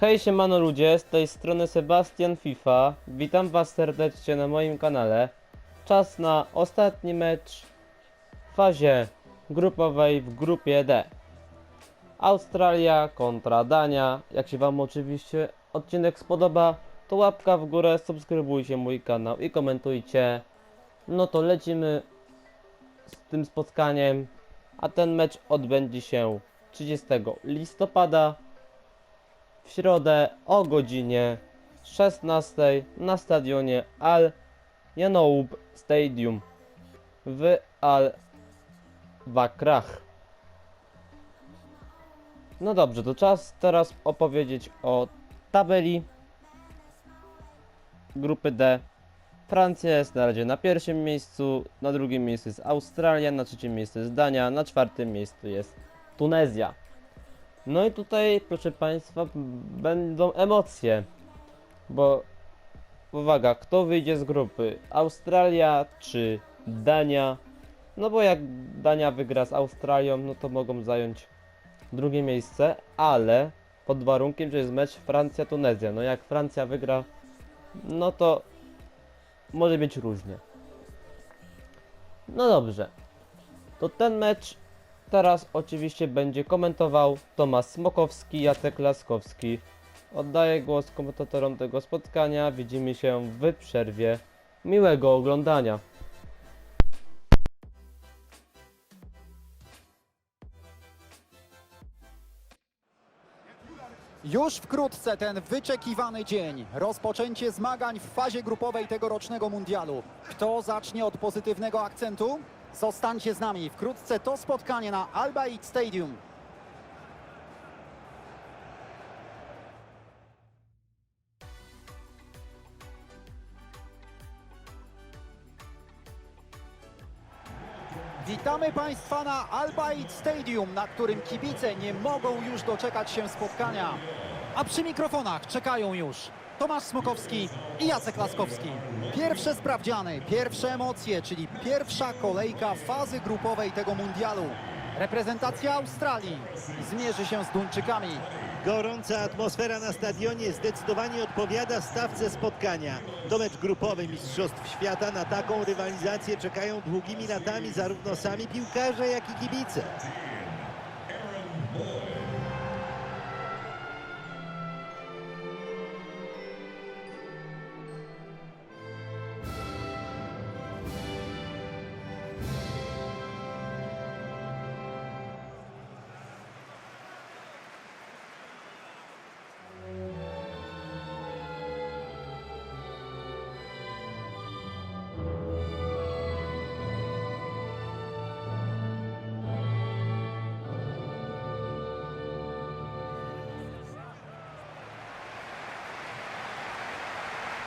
Hej siemano ludzie, z tej strony Sebastian FIFA. Witam was serdecznie na moim kanale. Czas na ostatni mecz w fazie grupowej w grupie D. Australia kontra Dania. Jak się wam oczywiście odcinek spodoba, to łapka w górę, subskrybujcie mój kanał i komentujcie. No to lecimy z tym spotkaniem, a ten mecz odbędzie się 30 listopada środę o godzinie 16 na stadionie Al Janoub Stadium w Al Bakrach. No dobrze, to czas teraz opowiedzieć o tabeli grupy D. Francja jest na razie na pierwszym miejscu, na drugim miejscu jest Australia, na trzecim miejscu jest Dania, na czwartym miejscu jest Tunezja. No i tutaj, proszę Państwa, będą emocje, bo uwaga, kto wyjdzie z grupy? Australia czy Dania? No bo jak Dania wygra z Australią, no to mogą zająć drugie miejsce, ale pod warunkiem, że jest mecz Francja-Tunezja. No jak Francja wygra, no to może być różnie. No dobrze. To ten mecz Teraz oczywiście będzie komentował Tomasz Smokowski, Jacek Laskowski. Oddaję głos komentatorom tego spotkania. Widzimy się w przerwie. Miłego oglądania. Już wkrótce ten wyczekiwany dzień. Rozpoczęcie zmagań w fazie grupowej tegorocznego mundialu. Kto zacznie od pozytywnego akcentu? Zostańcie z nami. Wkrótce to spotkanie na Al Bayt Stadium. Witamy Państwa na Al Stadium, na którym kibice nie mogą już doczekać się spotkania. A przy mikrofonach czekają już Tomasz Smokowski i Jacek Laskowski. Pierwsze sprawdziany, pierwsze emocje, czyli pierwsza kolejka fazy grupowej tego mundialu. Reprezentacja Australii zmierzy się z Duńczykami. Gorąca atmosfera na stadionie zdecydowanie odpowiada stawce spotkania. To mecz grupowy Mistrzostw Świata. Na taką rywalizację czekają długimi latami zarówno sami piłkarze, jak i kibice.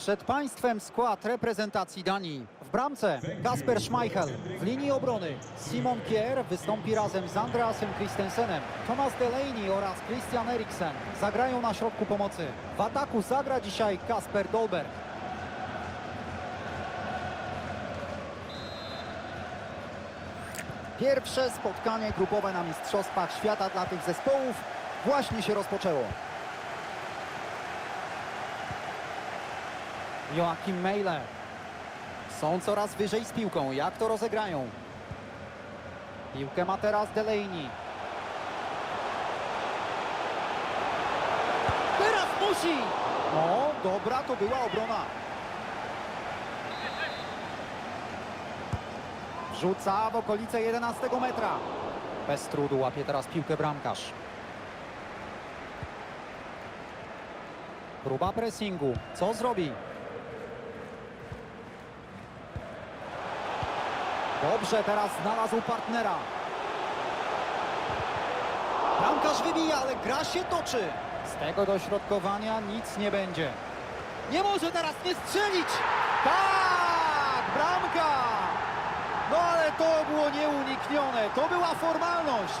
Przed Państwem skład reprezentacji Danii. W bramce Kasper Schmeichel. W linii obrony Simon Kier wystąpi razem z Andreasem Christensenem. Thomas Delaney oraz Christian Eriksen zagrają na środku pomocy. W ataku zagra dzisiaj Kasper Dolberg. Pierwsze spotkanie grupowe na Mistrzostwach Świata dla tych zespołów właśnie się rozpoczęło. Joachim Mejle. Są coraz wyżej z piłką. Jak to rozegrają? Piłkę ma teraz Delaney. Teraz musi! No, dobra to była obrona. Rzuca w okolice 11 metra. Bez trudu łapie teraz piłkę bramkarz. Próba pressingu. Co zrobi? Dobrze, teraz znalazł partnera. Bramkarz wybija, ale gra się toczy. Z tego dośrodkowania nic nie będzie. Nie może teraz nie strzelić! Tak! Bramka! No ale to było nieuniknione. To była formalność.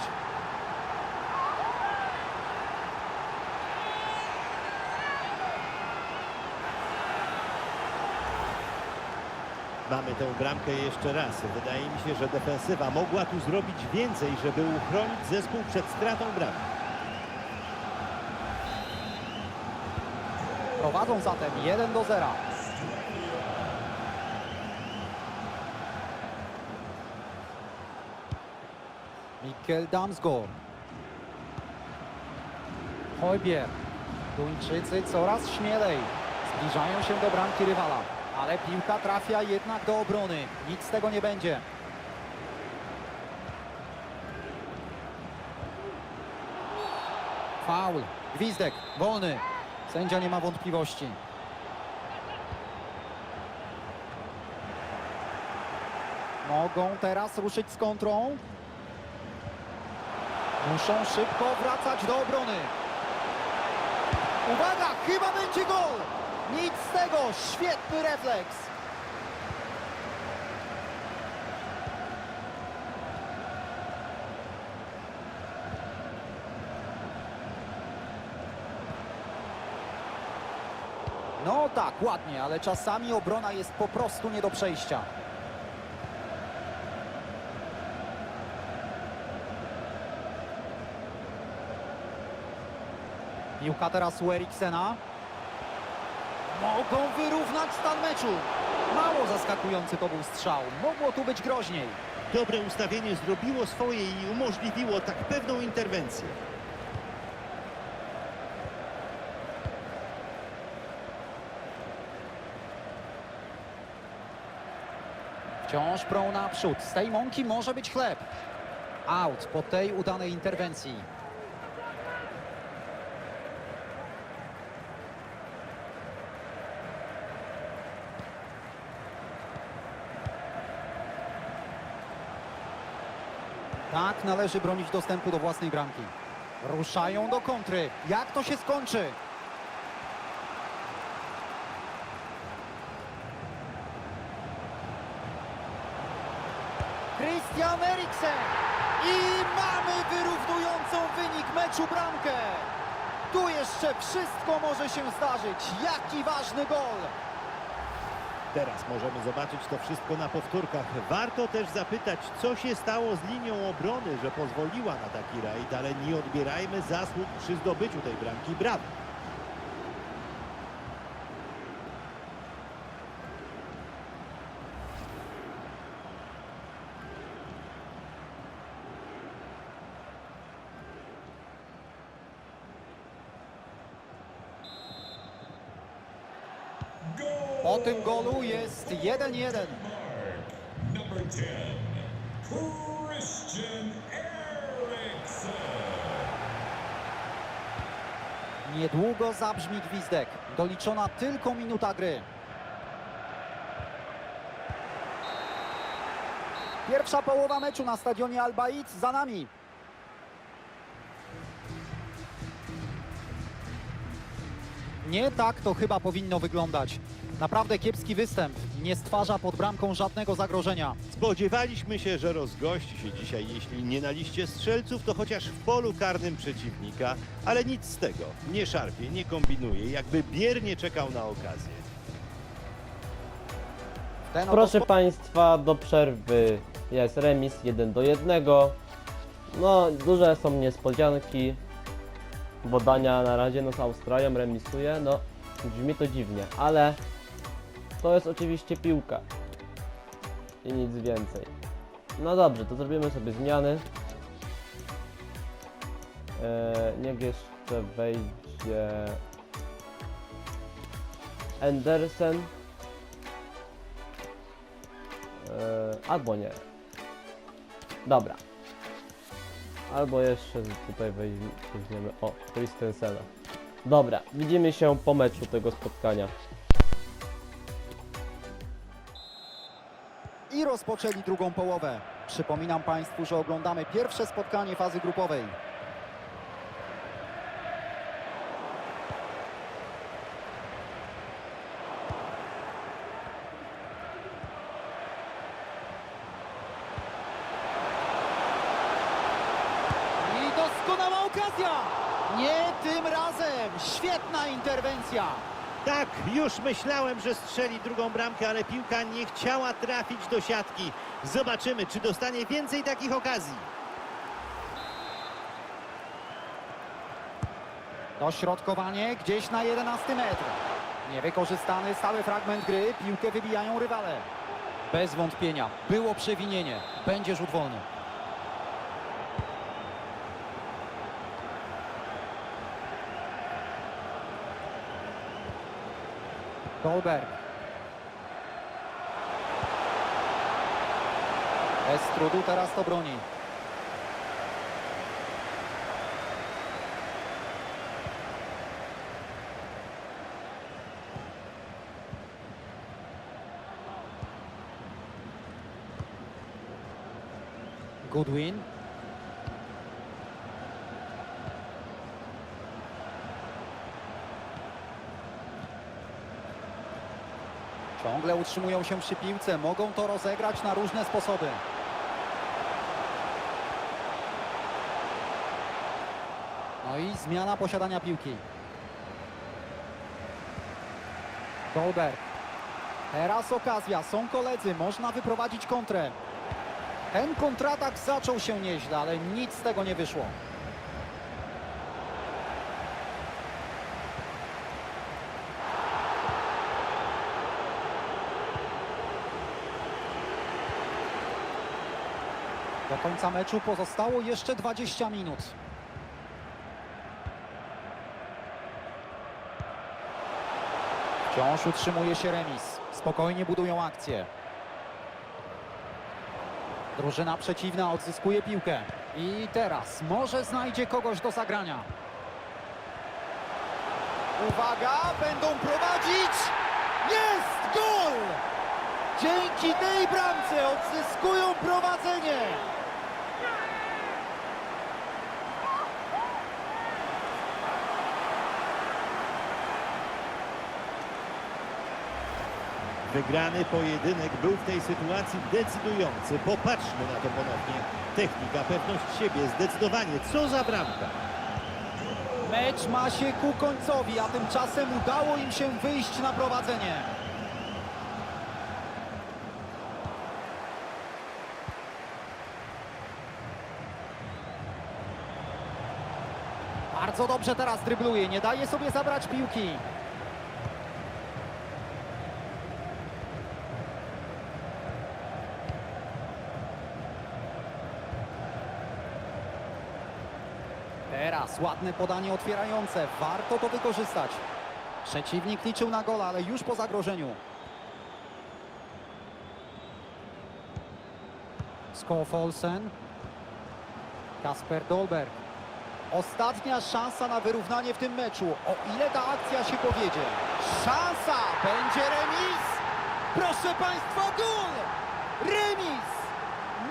Mamy tę bramkę jeszcze raz. Wydaje mi się, że defensywa mogła tu zrobić więcej, żeby uchronić zespół przed stratą bramki. Prowadzą zatem 1 do 0. Mikkel Damsgaard. Hojbier. Duńczycy coraz śmielej. Zbliżają się do bramki rywala. Ale piłka trafia jednak do obrony. Nic z tego nie będzie. Faul. Gwizdek. Wolny. Sędzia nie ma wątpliwości. Mogą teraz ruszyć z kontrą. Muszą szybko wracać do obrony. Uwaga, chyba będzie gol. Nic z tego, świetny refleks. No tak, ładnie, ale czasami obrona jest po prostu nie do przejścia. Piłka teraz u Eriksena. Mogą wyrównać stan meczu. Mało zaskakujący to był strzał. Mogło tu być groźniej. Dobre ustawienie zrobiło swoje i umożliwiło tak pewną interwencję. Wciąż prą naprzód. Z tej mąki może być chleb. Out po tej udanej interwencji. Tak należy bronić dostępu do własnej bramki. Ruszają do kontry. Jak to się skończy? Christian Eriksen. I mamy wyrównującą wynik meczu bramkę. Tu jeszcze wszystko może się zdarzyć. Jaki ważny gol. Teraz możemy zobaczyć to wszystko na powtórkach. Warto też zapytać, co się stało z linią obrony, że pozwoliła na taki rajd, ale nie odbierajmy zasług przy zdobyciu tej bramki. Brawo! Po tym golu jest 1-1. Number 10, Christian Eriksen. Niedługo zabrzmi gwizdek. Doliczona tylko minuta gry. Pierwsza połowa meczu na stadionie Al Bayt za nami. Nie tak to chyba powinno wyglądać. Naprawdę kiepski występ. Nie stwarza pod bramką żadnego zagrożenia. Spodziewaliśmy się, że rozgości się dzisiaj, jeśli nie na liście strzelców, to chociaż w polu karnym przeciwnika, ale nic z tego. Nie szarpie, nie kombinuje, jakby biernie czekał na okazję. Ten oto Proszę spo- Państwa, do przerwy jest remis 1 do 1. No, duże są niespodzianki, bo Dania na razie no, z Australią remisuje. No, brzmi to dziwnie, ale to jest oczywiście piłka i nic więcej. No dobrze, to zrobimy sobie zmiany. Eee, niech jeszcze wejdzie Andersen. Eee, albo nie. Dobra. Albo jeszcze tutaj weźmie- weźmiemy. O, Christensena. Dobra, widzimy się po meczu tego spotkania. Rozpoczęli drugą połowę. Przypominam Państwu, że oglądamy pierwsze spotkanie fazy grupowej. I doskonała okazja! Nie tym razem! Świetna interwencja! Tak, już myślałem, że strzeli drugą bramkę, ale piłka nie chciała trafić do siatki. Zobaczymy, czy dostanie więcej takich okazji. Dośrodkowanie gdzieś na 11 metr. Niewykorzystany stały fragment gry, piłkę wybijają rywale. Bez wątpienia, było przewinienie, będzie rzut wolny. Dolberg. Bez trudu teraz to broni. Goodwin. Ciągle utrzymują się przy piłce, mogą to rozegrać na różne sposoby. No i zmiana posiadania piłki. Dolberg. Teraz okazja, są koledzy, można wyprowadzić kontrę. Ten kontratak zaczął się nieźle, ale nic z tego nie wyszło. Do końca meczu pozostało jeszcze 20 minut. Wciąż utrzymuje się remis. Spokojnie budują akcję. Drużyna przeciwna odzyskuje piłkę. I teraz może znajdzie kogoś do zagrania. Uwaga, będą prowadzić! Jest gol! Dzięki tej bramce odzyskują prowadzenie! Wygrany pojedynek był w tej sytuacji decydujący. Popatrzmy na to ponownie. Technika, pewność siebie, zdecydowanie. Co za bramka. Mecz ma się ku końcowi, a tymczasem udało im się wyjść na prowadzenie. Bardzo dobrze teraz drybluje, nie daje sobie zabrać piłki. Teraz ładne podanie otwierające. Warto to wykorzystać. Przeciwnik liczył na gola, ale już po zagrożeniu. Skofolsen. Kasper Dolberg. Ostatnia szansa na wyrównanie w tym meczu. O ile ta akcja się powiedzie. Szansa! Będzie remis! Proszę Państwa, gol! Remis!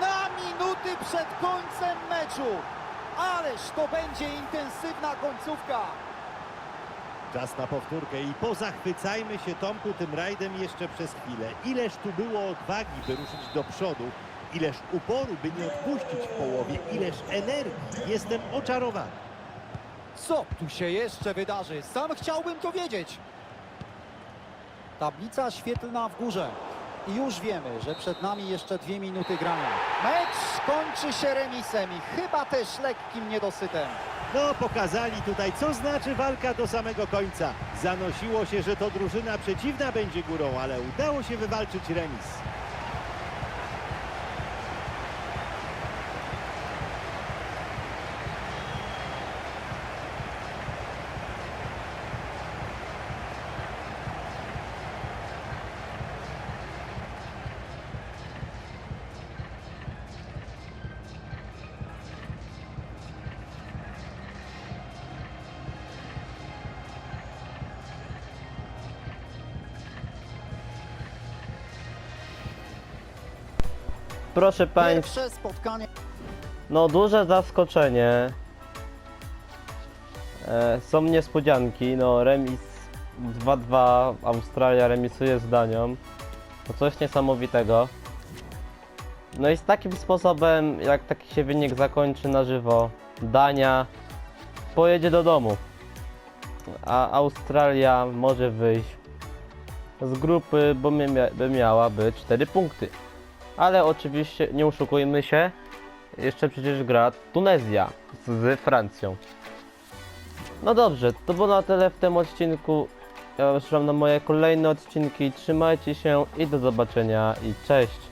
Na minuty przed końcem meczu. Ależ to będzie intensywna końcówka. Czas na powtórkę i pozachwycajmy się Tomku tym rajdem jeszcze przez chwilę. Ileż tu było odwagi, by ruszyć do przodu, ileż uporu, by nie odpuścić w połowie, ileż energii. Jestem oczarowany. Co tu się jeszcze wydarzy? Sam chciałbym to wiedzieć. Tablica świetlna w górze. Już wiemy, że przed nami jeszcze dwie minuty grania. Mecz kończy się remisem i chyba też lekkim niedosytem. No, pokazali tutaj, co znaczy walka do samego końca. Zanosiło się, że to drużyna przeciwna będzie górą, ale udało się wywalczyć remis. Proszę Państwa, Pierwsze spotkanie no duże zaskoczenie. E, są niespodzianki, no remis 2-2, Australia remisuje z Danią. To coś niesamowitego. No i z takim sposobem, jak taki się wynik zakończy na żywo, Dania pojedzie do domu. A Australia może wyjść z grupy, bo by miała być 4 punkty. Ale oczywiście nie oszukujmy się, jeszcze przecież gra Tunezja z, Francją. No dobrze, to było na tyle w tym odcinku. Ja zapraszam na moje kolejne odcinki. Trzymajcie się i do zobaczenia i cześć.